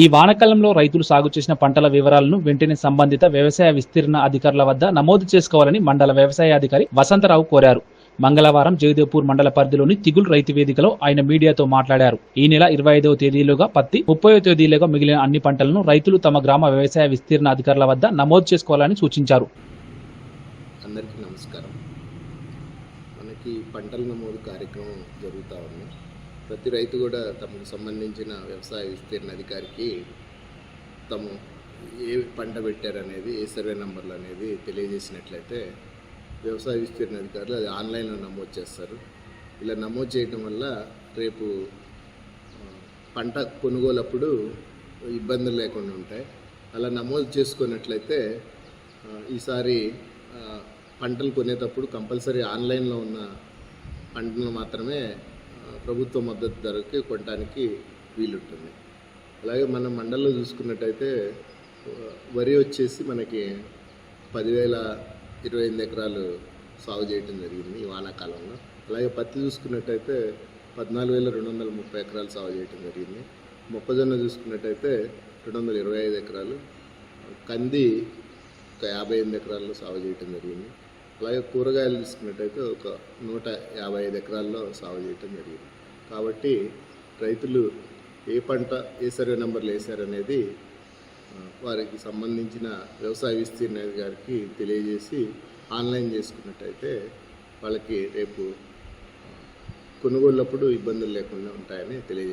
ఈ వానకాలంలో రైతులు సాగు చేసిన పంటల వివరాలను వెంటనే సంబంధిత వ్యవసాయ విస్తీర్ణ అధికారుల వద్ద నమోదు చేసుకోవాలని మండల వ్యవసాయ అధికారి వసంతరావు కోరారు. మంగళవారం జయదేవ్పూర్ మండల పరిధిలోని తిగుల్ రైతు వేదికలో ఆయన మీడియాతో మాట్లాడారు. ఈ నెల ఇరవై ఐదవ తేదీలోగా పత్తి ముప్పై తేదీలోగా మిగిలిన అన్ని పంటలను రైతులు తమ గ్రామ వ్యవసాయ విస్తీర్ణ అధికారుల వద్ద నమోదు చేసుకోవాలని సూచించారు. అందరికీ నమస్కారం. మనకి పంటల నమోదు కార్యక్రమం జరుగుతూ ఉంది. ప్రతి రైతు కూడా తమకు సంబంధించిన వ్యవసాయ విస్తీర్ణ అధికారికి తము ఏ పంట పెట్టారనేది ఏ సర్వే నెంబర్లు అనేది తెలియజేసినట్లయితే వ్యవసాయ విస్తీర్ణ అధికారులు అది ఆన్లైన్లో నమోదు చేస్తారు. ఇలా నమోదు చేయటం వల్ల రేపు పంట కొనుగోలప్పుడు ఇబ్బందులు లేకుండా ఉంటాయి. అలా నమోదు చేసుకున్నట్లయితే ఈసారి పంటలు కొనేటప్పుడు కంపల్సరీ ఆన్లైన్లో ఉన్న పంటను మాత్రమే ప్రభుత్వ మద్దతు ధరకి కొనడానికి వీలుంటుంది. అలాగే మన మండలంలో చూసుకున్నట్టయితే వరి వచ్చేసి మనకి పదివేల ఇరవై ఎనిమిది ఎకరాలు సాగు చేయడం జరిగింది ఈ వానాకాలంలో. అలాగే పత్తి చూసుకున్నట్టయితే పద్నాలుగు వేల రెండు వందల ముప్పై ఎకరాలు సాగు చేయడం జరిగింది. మొక్కజొన్న చూసుకున్నట్టయితే రెండు వందల ఇరవై ఐదు ఎకరాలు. కంది ఒక యాభై ఎనిమిది ఎకరాల్లో సాగు చేయడం జరిగింది. అలాగే కూరగాయలు తీసుకున్నట్టయితే ఒక నూట యాభై ఐదు ఎకరాల్లో సాగు చేయడం జరిగింది. కాబట్టి రైతులు ఏ పంట ఏ సర్వే నెంబర్లు వేశారనేది వారికి సంబంధించిన వ్యవసాయ విస్తీర్ణ గారికి తెలియజేసి ఆన్లైన్ చేసుకున్నట్టయితే వాళ్ళకి రేపు కొనుగోళ్ళప్పుడు ఇబ్బందులు లేకుండా ఉంటాయని తెలియజేస్తారు